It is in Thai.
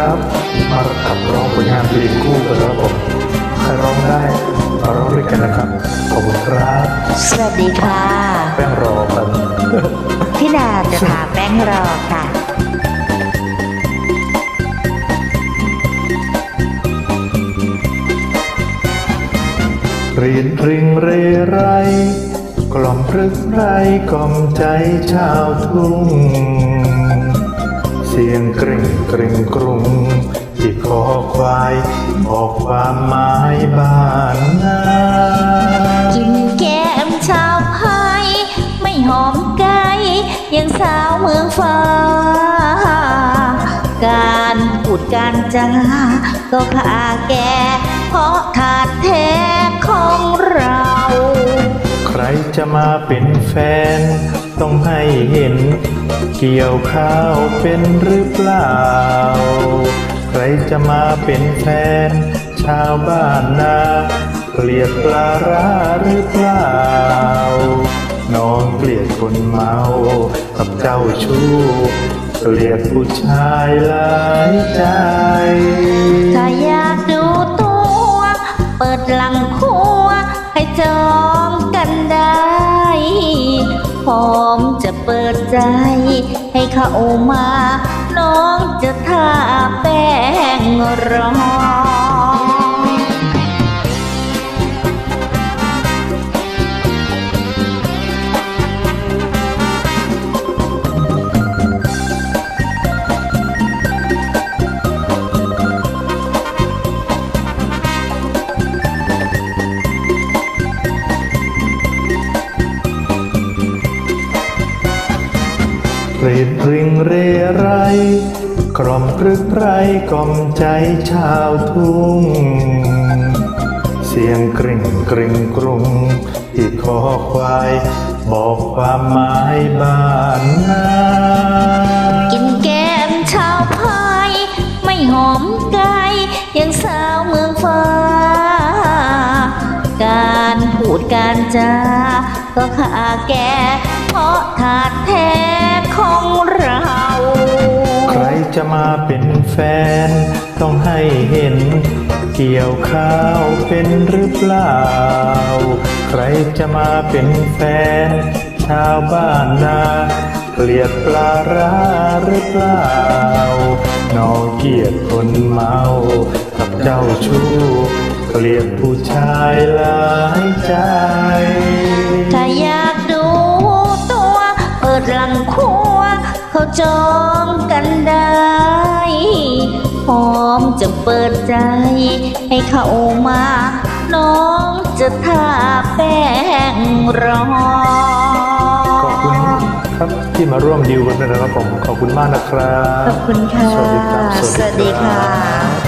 ครับมาขับร้องผลงานเพลงคู่กันแล้วผมใครร้องได้มาร้องด้วยกันนะครับขอบคุณครับสวัสดีค่ะ แป้งรอครับพี่ดาจะถามแป้งรอค่ะเรียนริงเรไร กล่อมพรึกไรกล่อมใจชาวทุ่งเสียงกริ่งกริ่งกรุงที่คอควายบอกความหมายบ้านนากินแก้มชาวไทยไม่หอมไกลยังสาวเมืองฟ้า การพูดการจาก็ขาแก่เพราะถา จะมาเป็นแฟน ต้องให้เห็น เกี่ยวข้าวเป็นหรือเปล่า ใครจะมาเป็นแฟน ชาวบ้านนาเกลียดปลาร้าหรือเปล่า น้องเกลียดคนเมากับเจ้าชู้ เกลียดผู้ชายหลายใจ ใจให้เขามา เรดริงเรไรกล่อมพรึกไรกล่อมใจชาวทุ่ง เสียงกริ่งกริ่งกรุงที่คอควาย บอกความหมายบ้านนากินแก้มชาวไทยไม่หอมไกลยังสาวเมืองฟ้า การพูดการจาก็ขาแก่เพราะถาดแท้ จะมาเป็นแฟน ต้องให้เห็น เกี่ยวข้าวเป็นหรือเปล่า ใครจะมาเป็นแฟน ชาวบ้านนาเกลียดปลาร้าหรือเปล่า นองเกลียดคนเมา กับเจ้าชู้เกลียดผู้ชายหลายใจถ้าอยากดูตัว เปิดหลังครัว เขาจองกันได้ พร้อมจะเปิดใจ ให้เข้ามา น้องจะทาแป้งรอขอบคุณครับที่มาร่วมดีลกันด้วยนะครับผมขอบคุณมากนะครับ ขอบคุณค่ะ สวัสดีครับ สวัสดีค่ะ